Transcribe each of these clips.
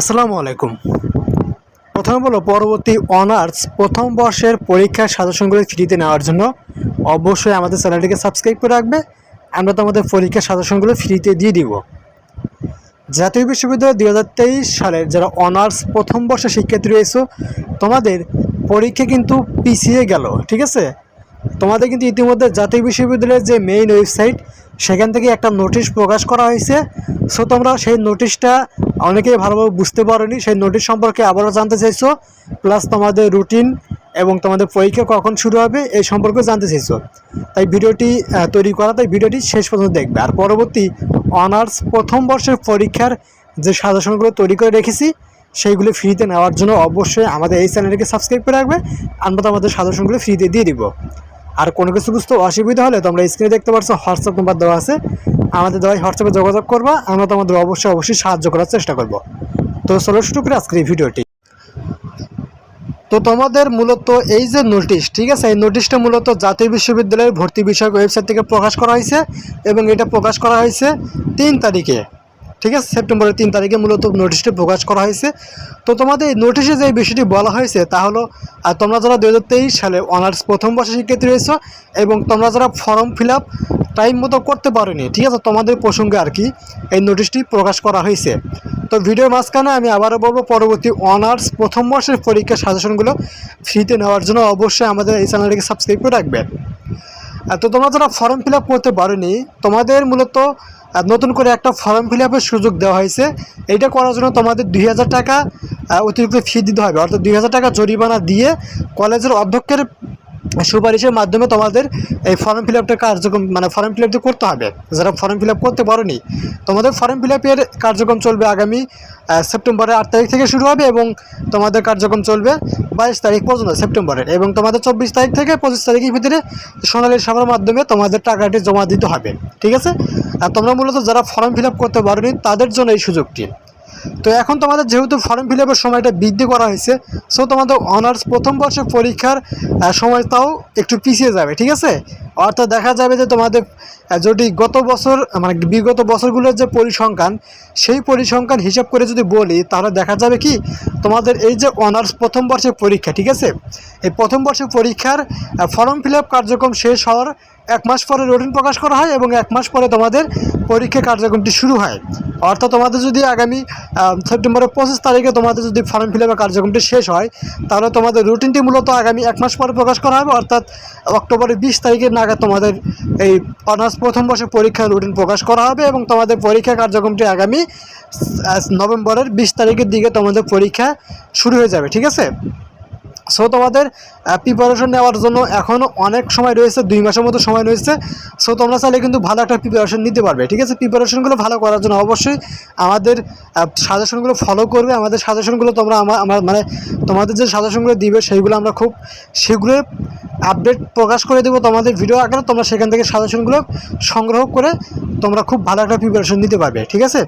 আসসালামু আলাইকুম। প্রথমে বলো, পরবর্তী অনার্স প্রথম বর্ষের পরীক্ষার সাজেশনগুলো ফ্রিতে নেওয়ার জন্য অবশ্যই আমাদের চ্যানেলটিকে সাবস্ক্রাইব করে রাখবে। আমরা তোমাদের পরীক্ষার সাজেশনগুলো ফ্রিতে দিয়ে দিব। জাতীয় বিশ্ববিদ্যালয় দুই হাজার তেইশ সালের যারা অনার্স প্রথম বর্ষের শিক্ষার্থী রয়েছে, তোমাদের পরীক্ষা কিন্তু পিছিয়ে গেল, ঠিক আছে? তোমাদের কিন্তু ইতিমধ্যে জাতীয় বিশ্ববিদ্যালয়ের যে মেইন ওয়েবসাইট সেখান থেকে একটা নোটিশ প্রকাশ করা হয়েছে। সো তোমরা সেই নোটিশটা অনেকেই ভালোভাবে বুঝতে পারোনি, সেই নোটিশ সম্পর্কে আবারও জানতে চাইছো প্লাস তোমাদের রুটিন এবং তোমাদের পরীক্ষা কখন শুরু হবে এই সম্পর্কে জানতে চাইছো। তাই ভিডিওটি তৈরি করা, তাই ভিডিওটি শেষ পর্যন্ত দেখবে। আর পরবর্তী অনার্স প্রথম বর্ষের পরীক্ষার যে সাজেশনগুলো তৈরি করে রেখেছি, সেইগুলো ফ্রিতে নেওয়ার জন্য অবশ্যই আমাদের এই চ্যানেলটিকে সাবস্ক্রাইব করে রাখবে আমরা তোমাদের সাজেশনগুলো ফ্রিতে দিয়ে দিব। আর কোনো কিছু বুঝতে অসুবিধা হলে তোমরা স্ক্রিনে দেখতে পাচ্ছ হোয়াটসঅ্যাপ নাম্বার দেওয়া আছে। আমাদের দ্বারা হোয়াটসঅ্যাপে যোগাযোগ করবা। আমরা তোমাদের অবশ্যই অবশ্যই সাহায্য করার চেষ্টা করব। তো চলো শুরু করি আজকের এই ভিডিওটি। তো তোমাদের মূলত এই যে নোটিশ ঠিক আছে? এই নোটিশটা মূলত জাতীয় বিশ্ববিদ্যালয়ের ভর্তি বিষয়ক ওয়েবসাইট থেকে প্রকাশ করা হয়েছে এবং এটা প্রকাশ করা হয়েছে তিন তারিখে। ঠিক আছে? সেপ্টেম্বরের তিন তারিখে মূলত নোটিশটি প্রকাশ করা হয়েছে। তো তোমাদের এই নোটিশে যে বিষয়টি বলা হয়েছে তা হলো তোমরা যারা দু হাজার তেইশ সালে অনার্স প্রথম বর্ষে শিক্ষার্থী রয়েছে এবং তোমরা যারা ফর্ম ফিল আপ টাইম মতো করতে পারোনি ঠিক আছে? তোমাদের প্রসঙ্গে আর কি এই নোটিশটি প্রকাশ করা হয়েছে। তো ভিডিওর মাঝখানে আমি আবারও বলব পরবর্তী অনার্স প্রথম বর্ষের পরীক্ষার সাজেশনগুলো ফ্রিতে নেওয়ার জন্য অবশ্যই আমাদের এই চ্যানেলটিকে সাবস্ক্রাইব করে রাখবে আহ, তো তোমরা যারা ফর্ম ফিল আপ করতে পারোনি তোমাদের মূলত নতুন করে একটা ফর্ম ফিল আপের সুযোগ দেওয়া হয়েছে। এইটা করার জন্য তোমাদের দুই হাজার টাকা অতিরিক্ত ফি দিতে হবে। অর্থাৎ দুই হাজার টাকা জরিমানা দিয়ে কলেজের অধ্যক্ষের সুপারিশের মাধ্যমে তোমাদের এই ফর্ম ফিল আপটা কার্যক্রম মানে ফর্ম ফিল আপটি করতে হবে, যারা ফর্ম ফিল আপ করতে পারোনি, তোমাদের ফর্ম ফিল আপের কার্যক্রম চলবে আগামী সেপ্টেম্বরের আট তারিখ থেকে শুরু হবে এবং তোমাদের কার্যক্রম চলবে বাইশ তারিখ পর্যন্ত সেপ্টেম্বরের এবং তোমাদের চব্বিশ তারিখ থেকে পঁচিশ তারিখের ভিতরে সোনালী সভার মাধ্যমে তোমাদের টাকাটি জমা দিতে হবে, ঠিক আছে? আর তোমরা মূলত যারা ফর্ম ফিল আপ করতে পারোনি, তাদের জন্য এই সুযোগটি। তো এখন তোমাদের যেহেতু ফর্ম ফিল আপের সময়টা বৃদ্ধি করা হয়েছে সো তোমাদের অনার্স প্রথম বর্ষের পরীক্ষার সময়টাও একটু পিছিয়ে যাবে, ঠিক আছে? অর্থাৎ দেখা যাবে যে তোমাদের যদি গত বছর মানে বিগত বছরগুলোর যে পরিসংখ্যান, সেই পরিসংখ্যান হিসাব করে যদি বলি, তাহলে দেখা যাবে কি, তোমাদের এই যে অনার্স প্রথম বর্ষের পরীক্ষা, ঠিক আছে? এই প্রথম বর্ষের পরীক্ষার ফর্ম ফিল আপ কার্যক্রম শেষ হওয়ার এক মাস পরে রুটিন প্রকাশ করা হয় এবং এক মাস পরে তোমাদের পরীক্ষা কার্যক্রমটি শুরু হয়। অর্থাৎ তোমাদের যদি আগামী সেপ্টেম্বরের পঁচিশ তারিখে তোমাদের যদি ফর্ম ফিল আপের কার্যক্রমটি শেষ হয়, তাহলে তোমাদের রুটিনটি মূলত আগামী এক মাস পরে প্রকাশ করা হবে। অর্থাৎ অক্টোবরের বিশ তারিখের নাগাদ তোমাদের এই অনার্স প্রথম বর্ষের পরীক্ষার রুটিন প্রকাশ করা হবে এবং তোমাদের পরীক্ষা কার্যক্রমটি আগামী নভেম্বরের বিশ তারিখের দিকে তোমাদের পরীক্ষা শুরু হয়ে যাবে, ঠিক আছে? সো তোমাদের প্রিপারেশন নেওয়ার জন্য এখনও অনেক সময় রয়েছে, দুই মাসের মতো সময় রয়েছে। সো তোমরা চাইলে কিন্তু ভালো একটা প্রিপারেশন নিতে পারবে, ঠিক আছে? প্রিপারেশনগুলো ভালো করার জন্য অবশ্যই আমাদের সাজেশনগুলো ফলো করবে। আমাদের সাজেশনগুলো তোমরা আমার মানে তোমাদের যে সাজেশনগুলো দিবে সেইগুলো আমরা খুব শীঘ্রই আপডেট প্রকাশ করে দেবো তোমাদের ভিডিও আকারে। তোমরা সেখান থেকে সাজেশনগুলো সংগ্রহ করে তোমরা খুব ভালো একটা প্রিপারেশন নিতে পারবে, ঠিক আছে?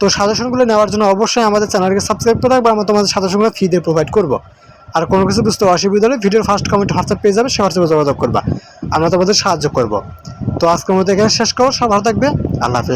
তো সাজেশনগুলো নেওয়ার জন্য অবশ্যই আমাদের চ্যানেলকে সাবস্ক্রাইব করে রাখব। আমরা তোমাদের সাজেশনগুলো ফ্রিতে প্রোভাইড করব। আর কোনো কিছু বুঝতে অসুবিধা হলে ভিডিওর ফার্স্ট কমেন্ট হোয়াটসঅ্যাপ পেয়ে যাবে, সে হোয়াটসঅ্যাপে যোগাযোগ করবা। আমরা তোমাদের সাহায্য করব। তো আজকের মধ্যে এখানে শেষ করো সব ভালো থাকবে, আল্লাহ হাফিজ।